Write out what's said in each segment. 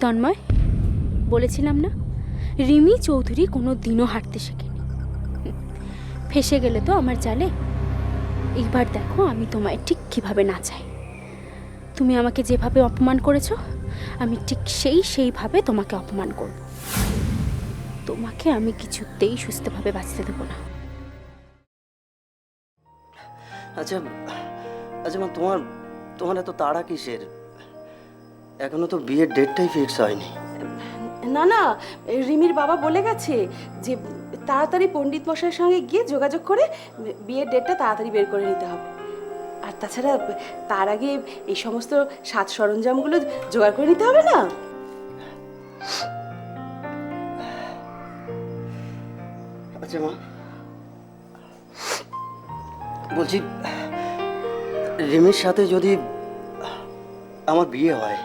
তন্ময়, বলেছিলাম না? রিমি চৌধুরী কোনো দিনও হাঁটতে শেখেনি। ফেসে গেলে তো আমার জালে। এইবার দেখো আমি তোমায় ঠিক কীভাবে না চাই। তুমি আমাকে যেভাবে অপমান করেছ, আমি ঠিক সেই সেইভাবে তোমাকে অপমান করব। তোমাকে আমি কিছুতেই সুস্থভাবে বাঁচতে দেবো না। আচ্ছা আচ্ছা তোমার তোমার এত তাড়া কিসের? এখনও তো বিয়ের ডেটটাই ফিক্স হয়নি। না না রিমির বাবা বলে গেছে যে তাড়াতাড়ি পণ্ডিত মশাইয়ের সঙ্গে গিয়ে যোগাযোগ করে বিয়ের ডেটটা তাড়াতাড়ি বের করে নিতে হবে। আর তাছাড়া তার আগে এই সমস্ত সাজ সরঞ্জামগুলো জোগাড় করে নিতে হবে না? আচ্ছা মা বলছি রিমির সাথে যদি আমার বিয়ে হয়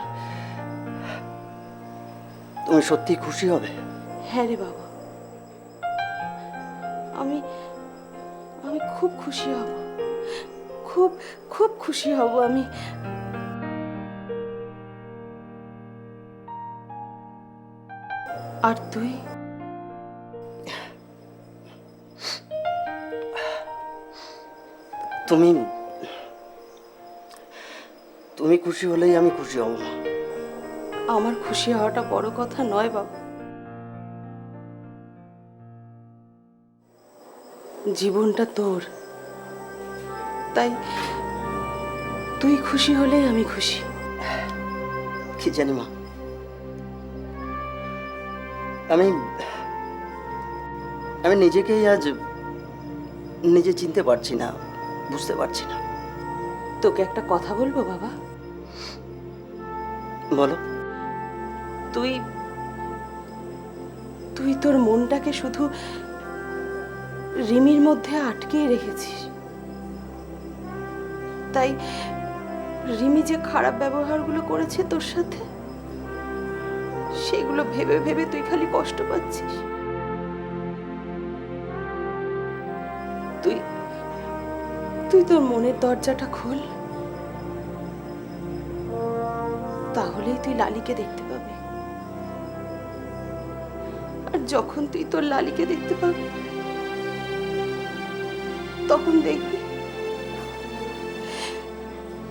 তুমি সত্যি খুশি হবে? হ্যাঁ রে বাবা। আমি আমি খুব খুশি হব। খুব খুব খুশি হব আমি। আর তুই? তুমি তুমি খুশি হলেই আমি খুশি হব। মা আমার খুশি হওয়াটা বড় কথা নয় বাবা। জীবনটা তোর। তাই তুই খুশি হলেই আমি খুশি। কি জানি মা। আমি আমি নিজেকেই আজ নিজে চিনতে পারছি না বুঝতে পারছি না। তোকে একটা কথা বলব বাবা? বলো। তুই তুই তোর মনটাকে শুধু রিমির মধ্যে আটকেই রেখেছিস। তাই রিমি যে খারাপ ব্যবহারগুলো করেছে তোর সাথে, সেগুলো ভেবে ভেবে তুই খালি কষ্ট পাচ্ছিস। তুই তুই তোর মনের দরজাটা খোল। তাহলেই তুই লালিকে দেখতে পাবি। আর যখন তুই তোর লালিকে দেখতে পাবি, তখন দেখবি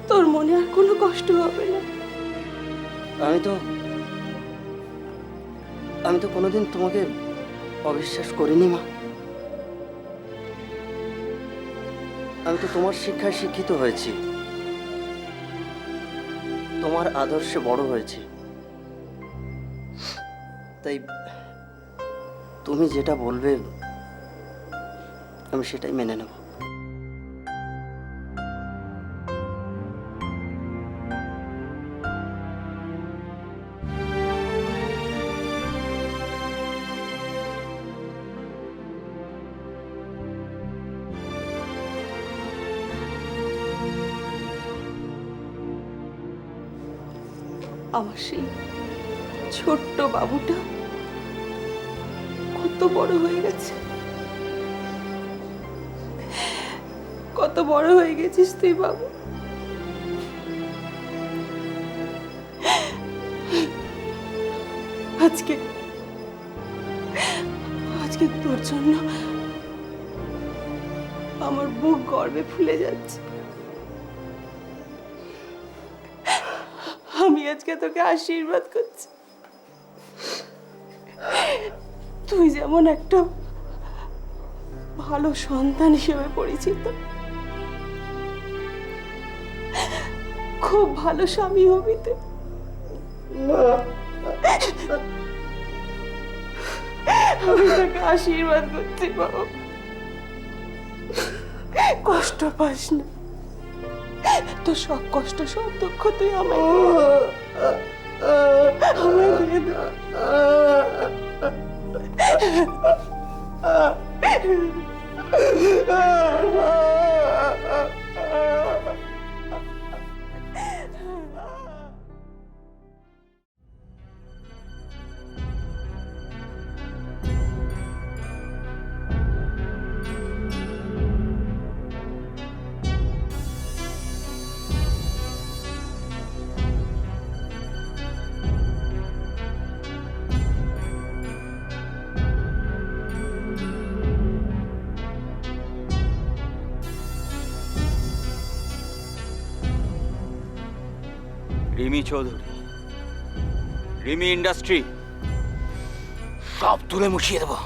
তোর মনে আর কোনো কষ্ট হবে না। আমি তো আমি তো কোনোদিন তোমাকে অবিশ্বাস করিনি, মা। আমি তো তোমার শিক্ষায় শিক্ষিত হয়েছি। তোমার আদর্শে বড় হয়েছি। তাই তুমি যেটা বলবে আমি সেটাই মেনে নেব। আমার সেই ছোট্ট বাবুটা কত বড় হয়ে গেছে। কত বড় হয়ে গেছিস তুই বাবু। আজকে আজকে তোর জন্য আমার বুক গর্বে ফুলে যাচ্ছে। আমি আজকে তোকে আশীর্বাদ করছি। তুই যেমন একটা ভালো সন্তান হিসেবে পরিচিত খুব ভালো স্বামী হবি তুই। আমি তোকে আশীর্বাদ করছি বাবা। কষ্ট পাস না। তোর সব কষ্ট সব দুঃখ তুই আমায় দিয়ে দে। 啊啊啊啊 রিমি চৌধুরী, রিমি ইন্ডাস্ট্রি, সব তুলে মুছিয়ে দেবো।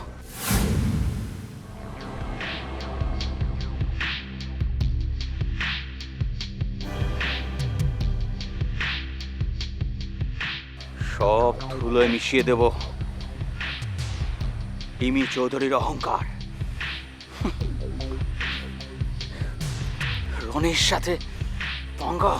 সব ধুলোয় মিশিয়ে দেব। রিমি চৌধুরীর অহংকার। রনির সাথে পঙ্গা।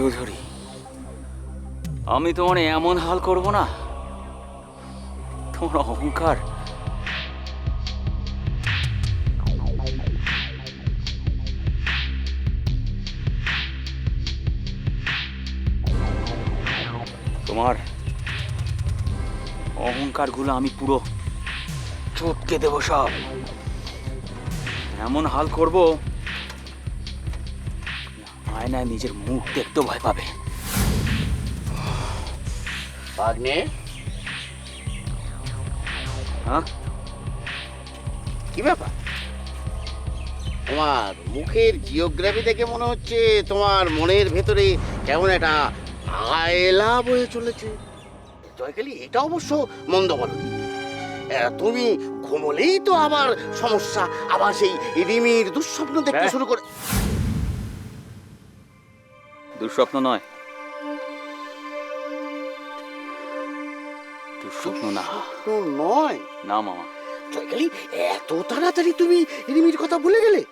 চৌধুরী, আমি তোমার এমন হাল করব না? তোমার অহংকার। তোমার অহংকারগুলো আমি পুরো চটকে দেবো সব। এমন হাল করব আয়নায় নিজের মুখ দেখতেও ভয় পাবে। ভাগ্নে? হ্যাঁ? কি ব্যাপার? তোমার মুখের জিওগ্রাফি দেখে মনে হচ্ছে তোমার মনের ভেতরে কেমন একটা আয়লা বয়ে চলেছে। জয়কালী এটা অবশ্য মন্দ বলো তুমি ঘুমলেই তো আবার সমস্যা আবার সেই রিমির দুঃস্বপ্ন দেখতে হ্যাঁ। শুরু করে দুঃস্বপ্ন নয়। দুঃস্বপ্ন না। নয়? না মামা। এত তাড়াতাড়ি তুমি রিমির কথা ভুলে গেলে?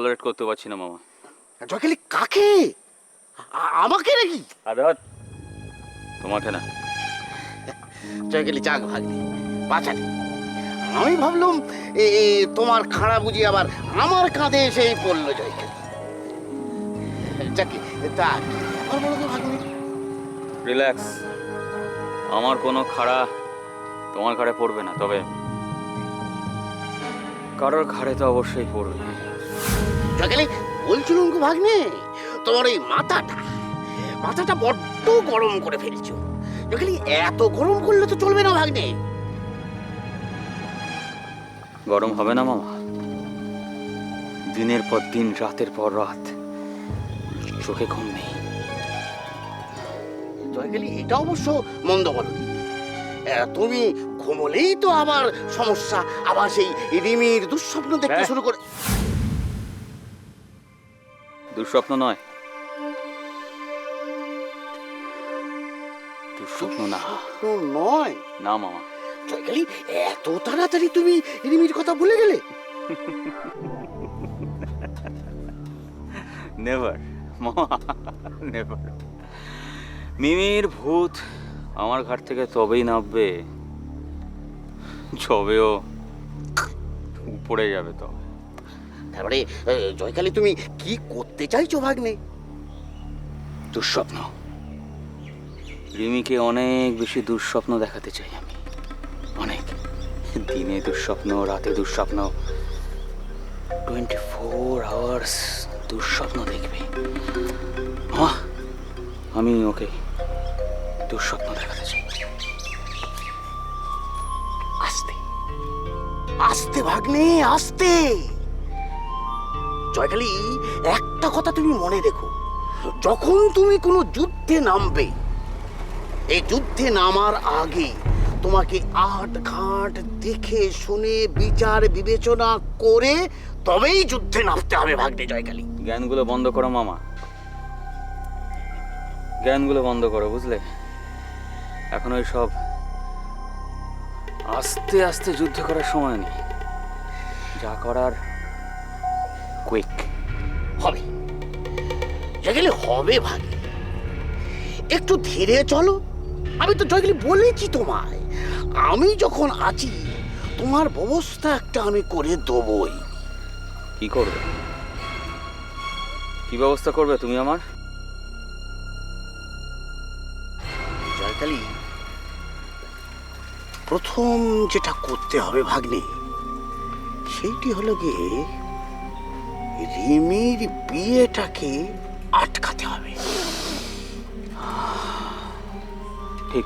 টলারেট করতে পারছি না মামা। জয়কালী কাকে? আমাকে নাকি? আদাত তোমাকে না। জয়কালী যাক ভাগ্নি বাঁচালি আমি ভাবলাম এ, তোমার খাড়া বুঝি আবার আমার কাঁধে এসেই পড়ল জয়কালী। যাকে তা ব্যাপার বলো তো ভাগ্নি? রিল্যাক্স আমার কোনো খাড়া তোমার ঘাড়ে পড়বে না তবে কারোর ঘাড়ে তো অবশ্যই পড়বে। জয়কালী বলছিলুম গো ভাগ্নে তোমার এই মাথাটা মাথাটা বড্ড গরম করে ফেলছো। এত গরম করলে তো চলবে না ভাগ্নে। গরম হবে না মামা। দিনের পর দিন রাতের পর রাত চোখে ঘুম নেই। জয়কালী এটা অবশ্য মন্দ বলনি তুমি ঘুমলেই তো আবার সমস্যা আবার সেই রিমির দুঃস্বপ্ন দেখতে হ্যাঁ। শুরু করে দুঃস্বপ্ন নয়। দুঃস্বপ্ন না। নয়? না মামা। জয়কালী এত তাড়াতাড়ি তুমি রিমির কথা ভুলে গেলে? নেভার মামা নেভার মিমির ভূত আমার ঘাট থেকে তবেই নামবে যবেও উপরে যাবে তবে। তারপরে জয়কালী তুমি কি করতে চাইছো ভাগ্নে? দুঃস্বপ্ন। রিমিকে অনেক বেশি দুঃস্বপ্ন দেখাতে চাই আমি। অনেক। দিনে দুঃস্বপ্ন রাতে দুঃস্বপ্ন। টোয়েন্টি ফোর আওয়ার্স দুঃস্বপ্ন দেখবে। আমি ওকে দুঃস্বপ্ন দেখাতে চাই। আস্তে। আস্তে ভাগ্নে আস্তে! জয়কালী একটা কথা তুমি মনে রেখো। যখন তুমি কোনো যুদ্ধে নামবে, এই যুদ্ধে নামার আগে তোমাকে আট ঘাট দেখে, শুনে, বিচার, বিবেচনা করে তবেই যুদ্ধে নামতে হবে ভাগ্নে জয়কালী জ্ঞানগুলো বন্ধ করো মামা। জ্ঞানগুলো বন্ধ করো, বুঝলে? এখন ওই সব আস্তে আস্তে যুদ্ধ করার সময় নেই। যা করার কুইক হবে জয়কালী হবে ভাগ্নে একটু ধীরে চলো। আমি তো জয়গুলি বলেছি তোমায়। আমি যখন আছি তোমার ব্যবস্থা একটা আমি করে দেবই। কি করবে? কি ব্যবস্থা করবে তুমি আমার? জয়কালী প্রথম যেটা করতে হবে ভাগ্নে সেইটি হলো গিয়ে রিমির বিয়েটাকে আটকাতে হবে। ঠিক।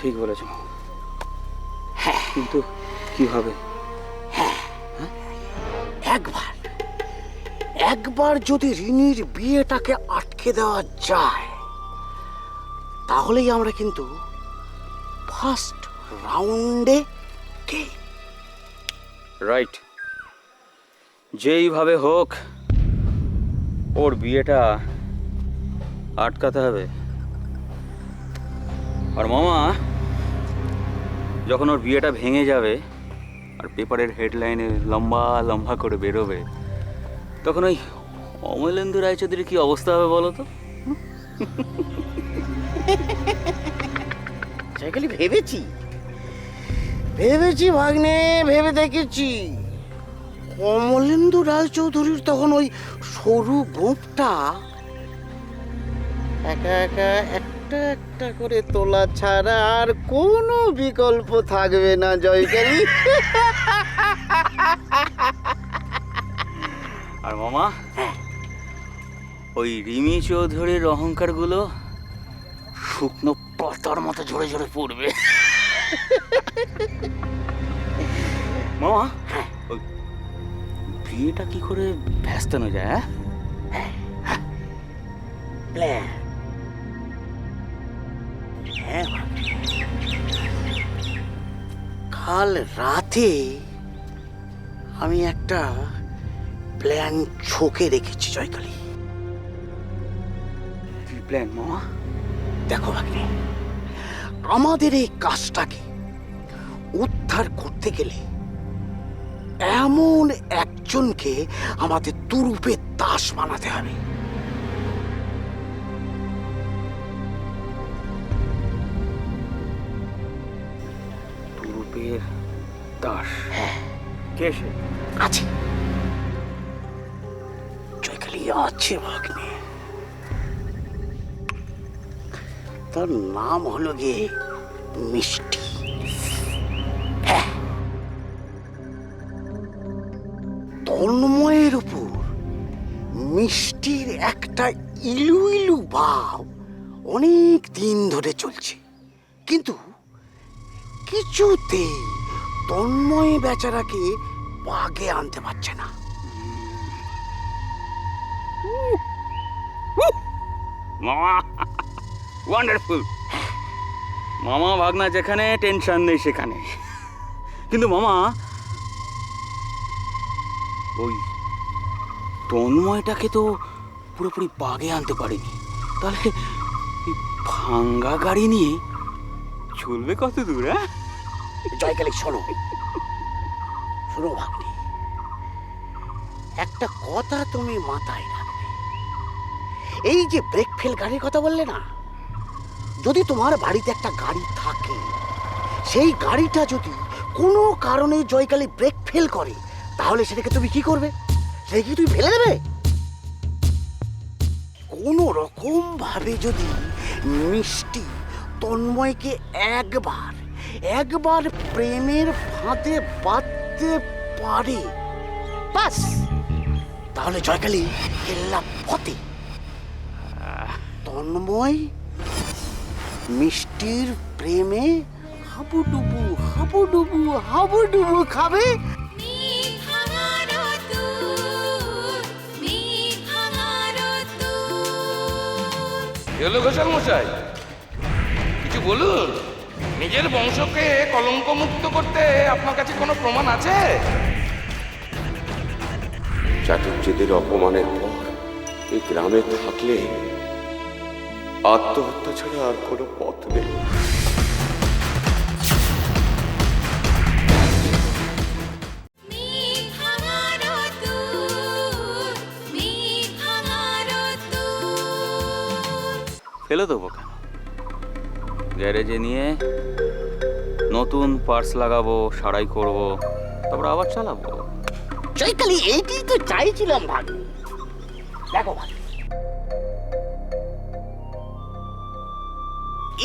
ঠিক বলেছ। হ্যাঁ। কিন্তু কীভাবে একবার একবার যদি রিনির বিয়েটাকে আটকে দেওয়া যায় তাহলেই আমরা কিন্তু ফার্স্ট রাউন্ডে কে? রাইট যেইভাবে হোক, ওর বিয়েটা আটকাতে হবে। আর মামা, যখন ওর বিয়েটা ভেঙে যাবে আর পেপারের হেডলাইনে লম্বা লম্বা করে বেরোবে, তখন ওই অমলেন্দু রায়চৌধুরীর কি অবস্থা হবে বলো তো? ভেবেছি। ভেবেছি ভাগ্নে, ভেবে দেখেছি। কমলেন্দু রায়চৌধুরীর তখন ওই সরু গোপটা একা একা একটা একটা করে তোলা ছাড়া আর কোনো বিকল্প থাকবে না জয়কালী আর মামা ওই রিমি চৌধুরীর অহংকারগুলো শুকনো পাতার মতো ঝরে ঝরে পড়বে। মামা ওই বিয়েটা কি করে ভ্যাস্তানো যায় হ্যাঁ? প্ল্যান হ্যাঁ। কাল রাতে আমি একটা প্ল্যান ছকে রেখেছি জয়কালী। কি প্ল্যান মামা দেখো ভাগ্নে আমাদের এই কাজটাকে উদ্ধার করতে গেলে এমন একজনকে আমাদের তুরুপে দাস বানাতে হবে। তুরুপের দাস? হ্যাঁ। কে সে? আছে। জয়কালী আছে ভাগ্নে। তার নাম হলো গিয়ে মিষ্টি। তন্ময়ের উপর মিষ্টির একটা ইলু ইলু ভাব অনেক দিন ধরে চলছে। কিন্তু কিছুতেই তন্ময় বেচারাকে বাগে আনতে পারছে না। মামা ওয়ান্ডারফুল মামা ভাগনা যেখানে টেনশন নেই সেখানে। কিন্তু মামা ওই তন্ময়টাকে তো পুরোপুরি বাগে আনতে পারিনি। তাহলে ভাঙ্গা গাড়ি নিয়ে চলবে কত দূর হ্যাঁ? জয়কালী শোনো। শোনো, ভাগ্নি। একটা কথা তুমি মাথায় রাখবে। এই যে ব্রেক ফেল গাড়ির কথা বললে না, যদি তোমার বাড়িতে একটা গাড়ি থাকে, সেই গাড়িটা যদি কোনো কারণে জয়কালী ব্রেক ফেল করে তাহলে সেটাকে তুমি কি করবে? সেটাকে কি তুমি ফেলে দেবে? কোনো রকম ভাবে যদি মিষ্টি তন্ময়কে একবার একবার প্রেমের ফাঁদে বাঁধতে পারে, বাস! তাহলে জয়কালী কেল্লা ফতে তন্ময় মিষ্টির প্রেমে হাবুডুবু হাবুডুবু হাবুডুবু খাবে এলো ঘোষাল মশাই। কিছু বলুন, নিজের বংশকে কলঙ্ক মুক্ত করতে আপনার কাছে কোনো প্রমাণ আছে? চাটুর্যদের অপমানের পর এই গ্রামে থাকলে আত্মহত্যা ছাড়া আর কোনো পথ নেই। ফেলে দেবো কেন? গ্যারেজে নিয়ে নতুন পার্টস লাগাবো সারাই করব তারপর আবার চালাবো। চৈতালি এইটাই তো চাইছিলাম ভাগ্নে দেখো ভাগ্নে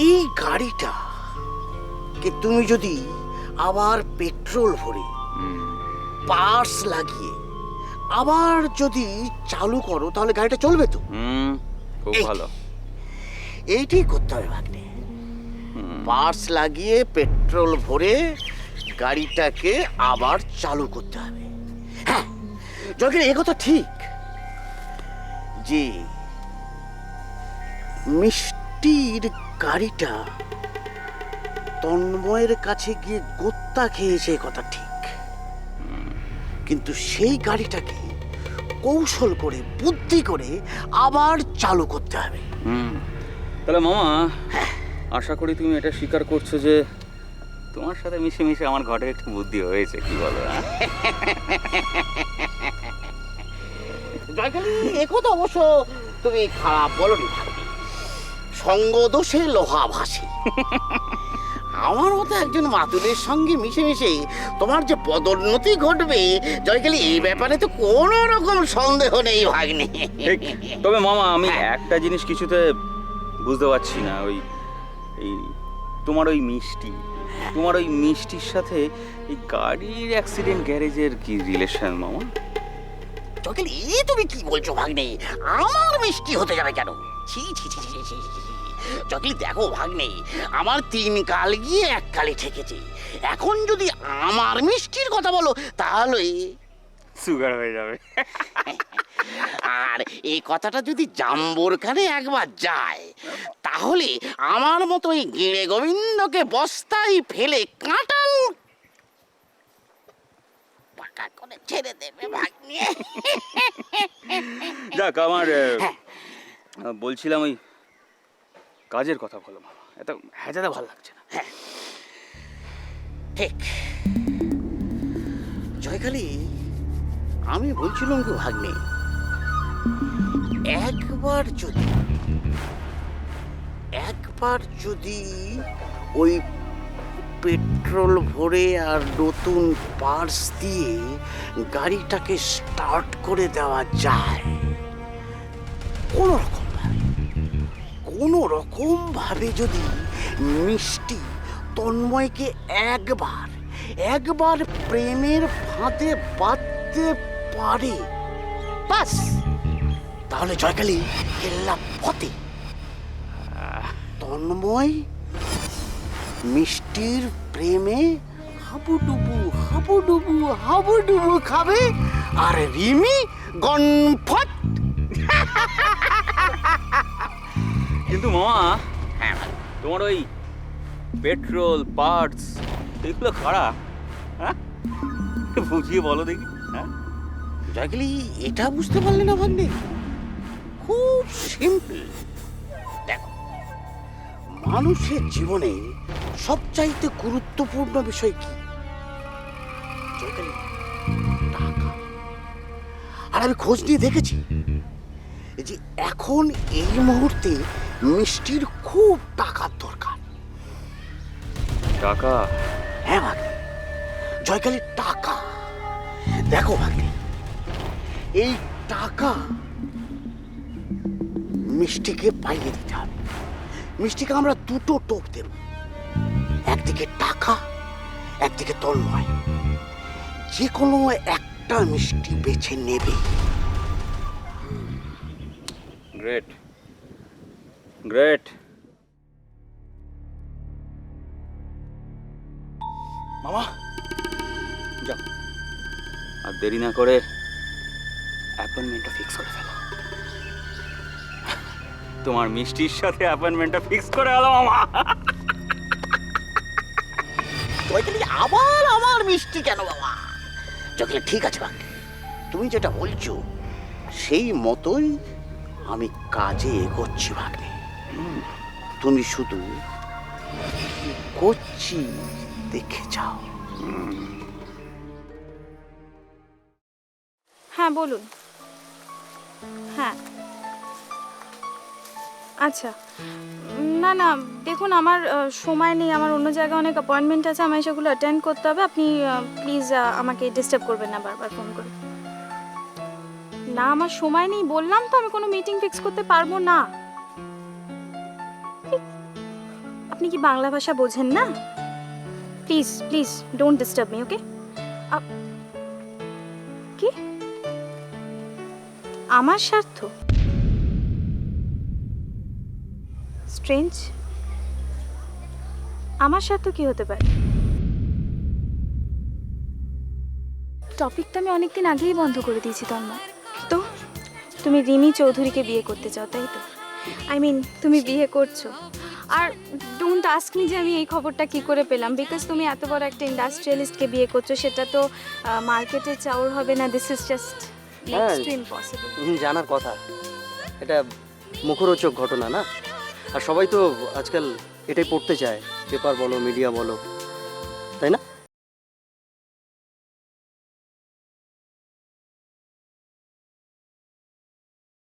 এই গাড়িটা কে তুমি যদি আবার পেট্রোল ভরে পার্স লাগিয়ে আবার যদি চালু করো তাহলে গাড়িটা চলবে তো? হুম খুব ভালো। এইটাই করতে হবে, ভাগ্নে। পার্স লাগিয়ে পেট্রোল ভরে গাড়িটাকে আবার চালু করতে হবে। হ্যাঁ যখন এ কথা ঠিক। যে মিষ্টির গাড়িটা তন্ময়ের কাছে গিয়ে গোত্তা খেয়েছে কথা ঠিক। কিন্তু সেই গাড়িটাকে কৌশল করে, বুদ্ধি করে আবার চালু করতে হবে। হুম। তাহলে মামা আশা করি তুমি এটা স্বীকার করছ যে তোমার সাথে মিশে মিশে আমার ঘটে একটু বুদ্ধি হয়েছে কি বলো হ্যাঁ? জয়কালী একথা অবশ্য তুমি খারাপ বলনি সঙ্গ দোষে লোহা ভাসে। আমার মতো একজন মাতুলের সঙ্গে মিশে মিশে তোমার যে পদোন্নতি ঘটবে জয়কালী এই ব্যাপারে তো কোনো রকম সন্দেহ নেই ভাগ্নে। তবে মামা আমি একটা জিনিস কিছুতে বুঝতে পারছি না, ওই, এই, তোমার ওই মিষ্টি, তোমার ওই মিষ্টির সাথে এই গাড়ির অ্যাক্সিডেন্ট গ্যারেজের কি রিলেশন মামা? জয়কালী এ তুমি কি বলছো ভাগ্নে? আমার মিষ্টি হতে যাবে কেন? ছি ছি ছি ছি ছি ছি। দেখো ভাগ্নে, আমার তিন কাল গিয়ে এক কালে ঠেকেছে। এখন যদি আমার মিষ্টির কথা বলো, তাহলে সুগার হয়ে যাবে। আর এই কথাটা যদি জাম্বুর কানে একবার যায় তাহলে আমার মতো এই গিড়ে গোবিন্দকে বস্তায় ফেলে কাঁটাল পাকা করে ছেড়ে দেবে ভাগ্নে। যাক আমার বলছিলাম ওই কাজের কথা বলো মামা। এত হ্যাজাতে ভালো লাগছে না। হ্যাঁ। ঠিক। জয়কালী আমি বলছিলাম কি, ভাগ্নে? একবার যদি একবার যদি ওই পেট্রোল ভরে আর নতুন পার্স দিয়ে গাড়িটাকে স্টার্ট করে দেওয়া যায়, কোনো রকম কোনো রকম ভাবে যদি মিষ্টি তন্ময়কে একবার একবার প্রেমের ফাঁদে বাঁধতে পারে। বাস। তাহলে জয়কালী কেল্লা পথে। তন্ময় মিষ্টির প্রেমে হাবুডুবু হাবুডুবু হাবুডুবু খাবে আর রিমি গনফট কিন্তু মামা তোমার ওই পেট্রোল পার্টস এগুলো খারাপ হ্যাঁ? বুঝিয়ে বলো দেখি হ্যাঁ? জয়কালী এটা বুঝতে পারলে না ভাগ্নে? খুব সিম্পল দেখো মানুষের জীবনে সবচাইতে গুরুত্বপূর্ণ বিষয় কি? টাকা। আর আমি খোঁজ নিয়ে দেখেছি যে এখন এই মুহূর্তে মিষ্টির খুব টাকার দরকার। টাকা? হ্যাঁ ভাগ্নে। জয়কালী টাকা। দেখো ভাগ্নে এই টাকা মিষ্টিকে পাইয়ে দিতে হবে। মিষ্টিকে আমরা দুটো টোপ দেব। একদিকে টাকা একদিকে তন্ময়। যে কোনো একটা মিষ্টি বেছে নেবে। গ্রেট গ্রেট মামা যাও। আর দেরি না করে অ্যাপয়েন্টমেন্টটা ফিক্স করে ফেলো। তোমার মিষ্টির সাথে অ্যাপয়েন্টমেন্টটা ফিক্স করে এলো মামা। জয়কালী আবার আমার মিষ্টি কেন বাবা জয়কালী ঠিক আছে বাবা তুমি যেটা বলছো সেই মতোই আমি কাজে এগোচ্ছি ভাগ্নে তুমি শুধু করছি দেখে যাও। হ্যাঁ বলুন। হ্যাঁ। আচ্ছা। না না, দেখুন, আমার সময় নেই, আমার অন্য জায়গায় অনেক অ্যাপয়েন্টমেন্ট আছে, আমায় সেগুলো অ্যাটেন্ড করতে হবে। আপনি প্লিজ আমাকে ডিস্টার্ব করবেন না বারবার ফোন করে। না, আমার সময় নেই, বললাম তো আমি কোনো মিটিং ফিক্স করতে পারব না। আপনি কি বাংলা ভাষা বোঝেন না? Please please don't disturb me okay কি? আমার স্বার্থ? স্ট্রেঞ্জ আমার স্বার্থ কি হতে পারে? টপিকটা আমি অনেকদিন আগেই বন্ধ করে দিয়েছি, তন্ময়। তো, তুমি রিমি চৌধুরীকে বিয়ে করতে চাও, তাই তো? আই মিন তুমি বিয়ে করছ। আর ডোন্ট আস্ক মি যে আমি এই খবরটা কি করে পেলাম বিকজ তুমি এত বড় একটা ইন্ডাস্ট্রিয়ালিস্টকে বিয়ে করছ, সেটা তো মার্কেটে চাউর হবে না this is just. Next to impossible জানার কথা। এটা মুখরোচক ঘটনা না? আর সবাই তো আজকাল এটাই পড়তে চায় পেপার বলো মিডিয়া বলো তাই না?